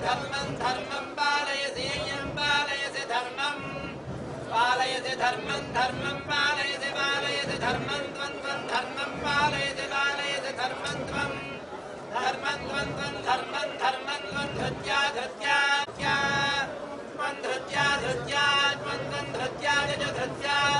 धर्मं धर्मं पालयसि, यं पालयसि, धर्मं। पालयसि, धर्मं धर्मं पालयसि पालयसि, धर्मं, त्वं त्वं, धर्मं पालयसि पालयसि, धर्मं, त्वं। धर्मं धृत्या धृत्या धृत्या। धृत्या धृत्या।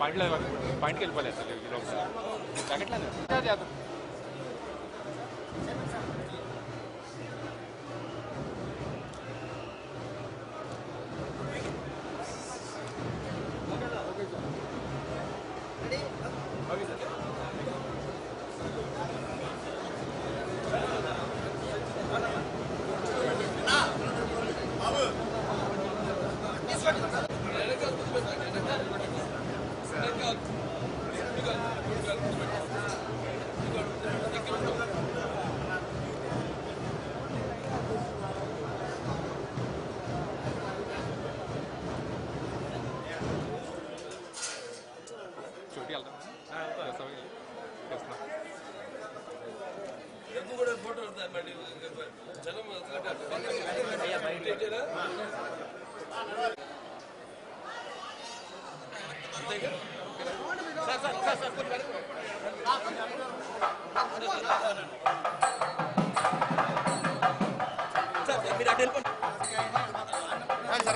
पाडलं पाईंट केलं पहिले जाकेटला नाही?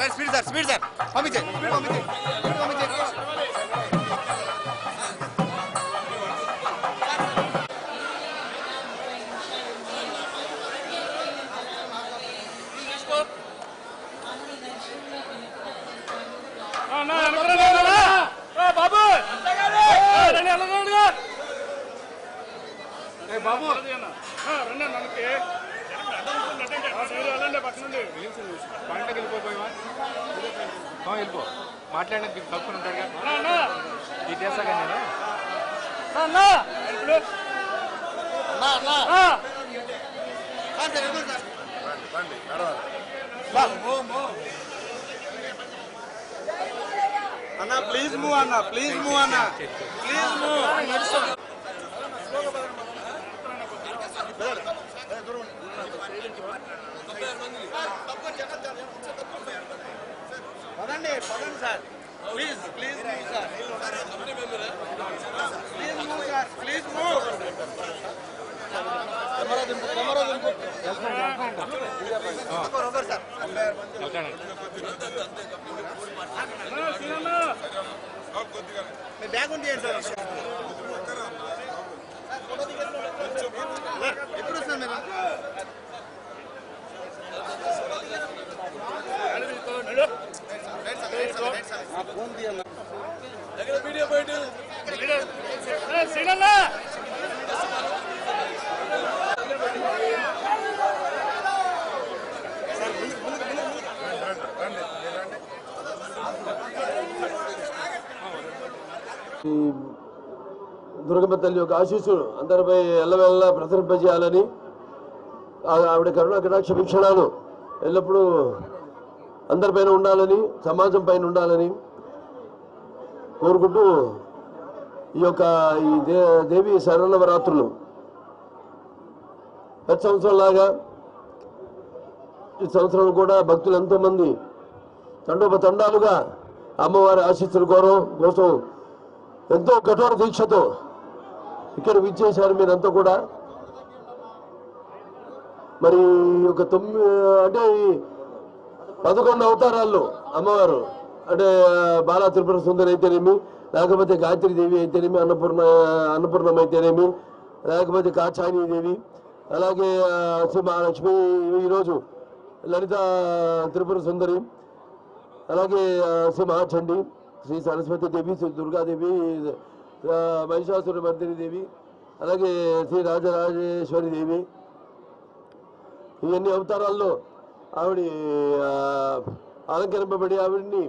స్పీడ్ సార్ స్పీడ్ సార్ పంపించే స్పీడ్ పంపించే స్పీడ్ పంపించే వెళ్ళిపో. మాట్లాడడానికి కలుపుకొని ఉంటాడుగా ఇది చేస్తాగా నేను. అన్న ప్లీజ్ మూవ్ అన్న ప్లీజ్ మూవ్ అన్న. ప్లీజ్ మూవ్ పదండి పదండి sir. Please please move sir please move sir please move camera దింపు కెమెరా దింపు. ఒకరు సార్. వెళ్తాను మీ బ్యాగ్ ఉంది సార్? దుర్గమ్మ తల్లి యొక్క ఆశీస్సులు అందరిపై ఎల్లవెల్ల ప్రసరింపజేయాలని ఆవిడ కరుణ కటాక్ష వీక్షణాలు ఎల్లప్పుడూ అందరిపైన ఉండాలని సమాజం పైన ఉండాలని కోరుకుంటూ ఈ యొక్క ఈ దే దేవి శరణవరాత్రులు. ప్రతి సంవత్సరం లాగా ఈ సంవత్సరం కూడా భక్తులు ఎంతోమంది తండోపతండాలుగా అమ్మవారి ఆశీస్సుల కోరం కోసం ఎంతో కఠోర దీక్షతో ఇక్కడ విచ్చేశారు మీరంతా కూడా. మరి ఈ యొక్క తొమ్మిది అంటే ఈ పదకొండు అవతారాల్లో అమ్మవారు అంటే బాల బాలా త్రిపుర సుందరి అయితేనేమి లేకపోతే గాయత్రి దేవి అయితేనేమి అన్నపూర్ణ అన్నపూర్ణం అయితేనేమి లేకపోతే కాచానీదేవి అలాగే శ్రీ మహాలక్ష్మి ఈరోజు లలిత త్రిపుర సుందరి అలాగే శ్రీ మహాచండి శ్రీ సరస్వతి దేవి శ్రీ దుర్గాదేవి మహిషాసుర మర్దిని దేవి అలాగే శ్రీ రాజరాజేశ్వరి దేవి ఇవన్నీ అవతారాల్లో ఆవిడ అలంకరింపబడి ఆవిడ్ని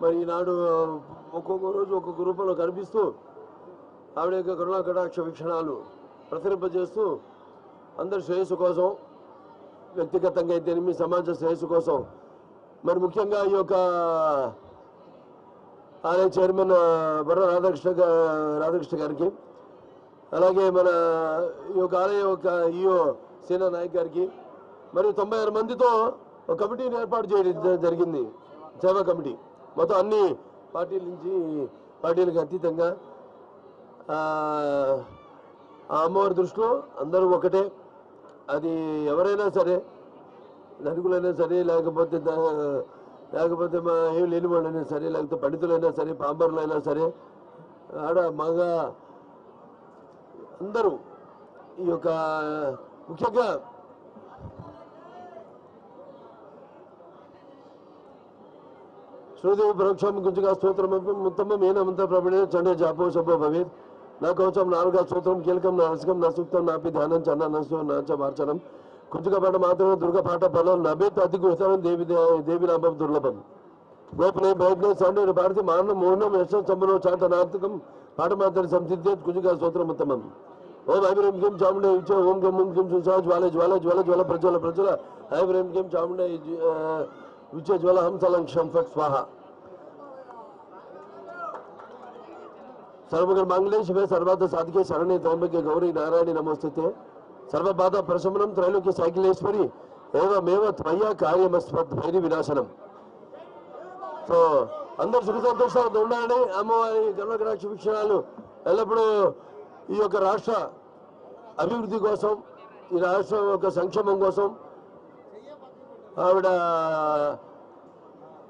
మరి ఈనాడు ఒక్కొక్క రోజు ఒక్కొక్క రూపంలో కనిపిస్తూ ఆవిడ యొక్క కరుణా కటాక్ష వీక్షణాలు ప్రసరింపజేస్తూ అందరి శ్రేయస్సు కోసం వ్యక్తిగతంగా అయితేనేమి సమాజ శ్రేయస్సు కోసం మరి ముఖ్యంగా ఈ యొక్క ఆలయ చైర్మన్ బర్ర రాధాకృష్ణ రాధాకృష్ణ గారికి అలాగే మన ఈ యొక్క ఆలయ యొక్క ఈఓ సేనా నాయక్ గారికి మరియు తొంభై ఆరు మందితో ఒక కమిటీని ఏర్పాటు చేయడం జరిగింది సేవా కమిటీ. మొత్తం అన్ని పార్టీల నుంచి పార్టీలకు అతీతంగా ఆ అమ్మవారి దృష్టిలో అందరూ ఒకటే. అది ఎవరైనా సరే ధనికులైనా సరే లేకపోతే లేకపోతే మా ఏం లేని వాళ్ళైనా సరే లేకపోతే పండితులైనా సరే పాంబరులైనా సరే ఆడ మగ అందరూ ఈ యొక్క ముఖ్యంగా శ్రుతి పరోక్షం గుంజుగా స్తోత్రం ఉత్తమం ఏనమంత ప్రబడే చండే జాపో శుభ భవేత్. నా కవచం నాలుగా స్తోత్రం కీలకం నా రసకం నా సూక్తం నాపి ధ్యానం చన్న నసు నాచ మార్చనం. కుంచుక పాట మాత్రం దుర్గ పాట బలం నభేత్ అతి గుహతరం దేవి దేవి నామం దుర్లభం. గోపనే ప్రయత్నం సండే భారతి మారణం మౌనం యశ సంబరం చాట నార్తకం. పాట మాత్రం సంసిద్ధేత్ కుంజుగా స్తోత్రం ఉత్తమం. ఓం ఐబ్రహీం కిం చాముండే ఇచ్చే ఓం గం ఓం కిం సుసా జ్వాల జ్వాల జ్వాల జ్వాల ప్రజ్వల ప్రజ్వల. ఐబ్రహీం కిం చాముండే విజయజ్వల హంసలంక్షం ఫట్ స్వాహ. సర్వగర్ మంగళేశ్వే సర్వార్థ సాధికే శరణి త్రయంబకే గౌరీ నారాయణి నమస్తే సర్వబాధ ప్రశమనం త్రైలోక్య సైకిలేశ్వరి ఏవమేవ త్వయ కార్యమస్మద్ భైరి వినాశనం. సో అందరు సుఖ సంతోషాలతో ఉండాలని అమ్మవారి గణగ్రాక్ష వీక్షణాలు ఎల్లప్పుడూ ఈ యొక్క రాష్ట్ర అభివృద్ధి కోసం ఈ రాష్ట్రం యొక్క సంక్షేమం కోసం ఆవిడ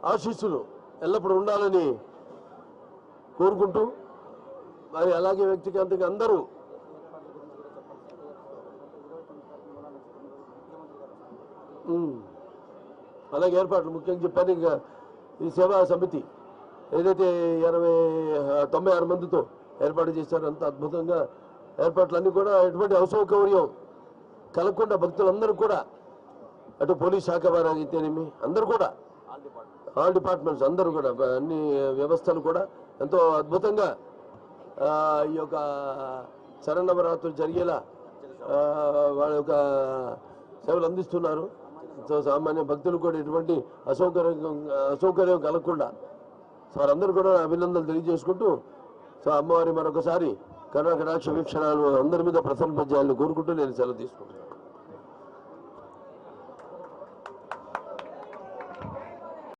ఆశీస్సులు ఎల్లప్పుడూ ఉండాలని కోరుకుంటూ మరి అలాగే వ్యక్తిగతంగా అందరూ అలాగే ఏర్పాట్లు ముఖ్యంగా చెప్పాను ఇంకా ఈ సేవా సమితి ఏదైతే ఇరవై తొంభై ఆరు మందితో ఏర్పాటు చేశారో అంత అద్భుతంగా ఏర్పాట్లన్నీ కూడా ఎటువంటి అసౌకర్యం కలగకుండా భక్తులందరూ కూడా అటు పోలీస్ శాఖ వారు అయితేనేమి అందరూ కూడా. ఆల్ డిపార్ట్మెంట్స్ అందరూ కూడా అన్ని వ్యవస్థలు కూడా ఎంతో అద్భుతంగా ఈ యొక్క శరణవరాత్రులు జరిగేలా వాళ్ళ యొక్క సేవలు అందిస్తున్నారు. సో సామాన్య భక్తులు కూడా ఎటువంటి అసౌకర్యం అసౌకర్యం కలగకుండా సో వారందరూ కూడా అభినందనలు తెలియజేసుకుంటూ సో అమ్మవారి మరొకసారి కర్ణాకటాక్ష వీక్షణాలు అందరి మీద ప్రసన్నపజేయాలని కోరుకుంటూ నేను సెలవు తీసుకుంటున్నాను.